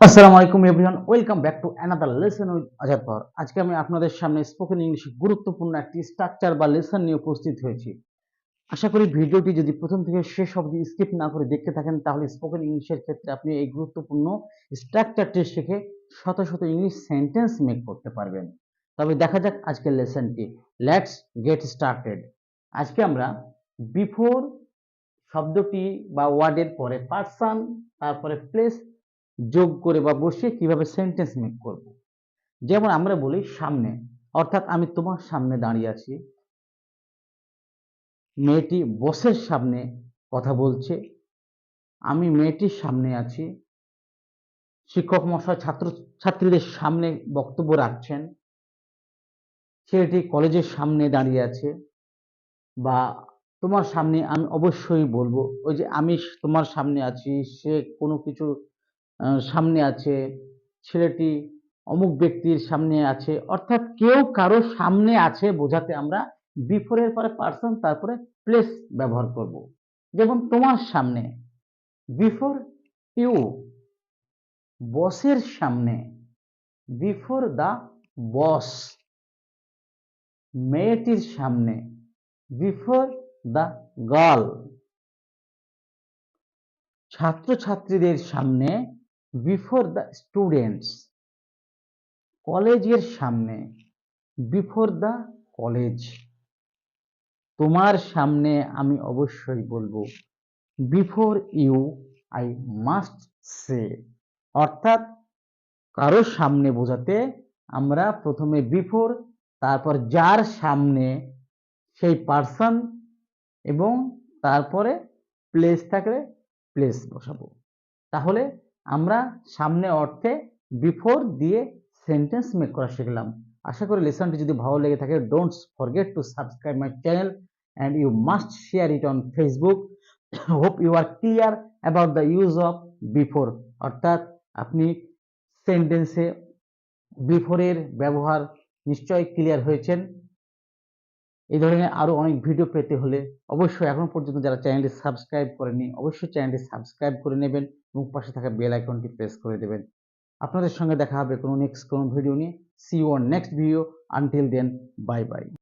আসসালামু আলাইকুম everyone welcome back to another lesson with Azad power আজকে আমি আপনাদের সামনে স্পোকেন ইংলিশ গুরুত্বপূর্ণ একটি স্ট্রাকচার বা লেসন নিয়ে উপস্থিত হয়েছি। আশা করি ভিডিওটি যদি প্রথম থেকে শেষ অবধি স্কিপ না করে দেখতে থাকেন, তাহলে স্পোকেন ইংলিশের ক্ষেত্রে আপনি এই গুরুত্বপূর্ণ স্ট্রাকচারটি শিখে শত শত ইংলিশ সেন্টেন্স মেক করতে পারবেন। তবে দেখা যাক আজকের লেসনটি লেটস গেট স্টার্টেড আজকে আমরা বিফোর শব্দটি বা ওয়ার্ডের পরে পার্সন তারপরে প্লেস যোগ করে বা বসিয়ে কীভাবে সেন্টেন্স মেক করব। যেমন আমরা বলি সামনে, অর্থাৎ আমি তোমার সামনে দাঁড়িয়ে আছি। মেয়েটি বসের সামনে কথা বলছে। আমি মেয়েটির সামনে আছি। শিক্ষক মশাই, ছাত্র, ছাত্রীদের সামনে বক্তব্য রাখছেন। ছেলেটি কলেজের সামনে দাঁড়িয়ে আছে বা তোমার সামনে আমি অবশ্যই বলব, ওই যে আমি তোমার সামনে আছি, সে কোনো কিছু সামনে আছে। ছেলেটি অমুক ব্যক্তির সামনে আছে। অর্থাৎ কেউ কারও সামনে আছে বোঝাতে আমরা বিফোরের পরে পার্সন তারপরে প্লেস ব্যবহার করব। যেমন তোমার সামনে বিফোর ইউ বসের সামনে বিফোর দা বস মেয়েটির সামনে বিফোর দ্য গার্ল ছাত্রছাত্রীদের সামনে বিফোর দ্য স্টুডেন্টস কলেজের সামনে বিফোর দ্য কলেজ তোমার সামনে আমি অবশ্যই বলব before you I must say অর্থাৎ কারোর সামনে বোঝাতে আমরা প্রথমে বিফোর তারপর যার সামনে সেই পার্সন এবং তারপরে প্লেস থাকলে প্লেস বসাবো। তাহলে আমরা সামনে অর্থে বিফোর দিয়ে সেন্টেন্স মেক করা শিখলাম। আশা করি লেসনটি যদি ভালো লেগে থাকে don't forget to subscribe my channel and you must share it on Facebook hope you are clear about the use of before অর্থাৎ আপনি সেন্টেন্সে বিফোরের ব্যবহার নিশ্চয়ই ক্লিয়ার হয়েছেন। এই ধরনের আরও অনেক ভিডিও পেতে হলে অবশ্যই এখন পর্যন্ত যারা চ্যানেলটি সাবস্ক্রাইব করেনি অবশ্যই চ্যানেলটি সাবস্ক্রাইব করে নেবেন। এবং পাশে থাকা বেল আইকনটি প্রেস করে দেবেন। আপনাদের সঙ্গে দেখা হবে কোনো নেক্সট কোনো ভিডিও নিয়ে। See on next video until then bye bye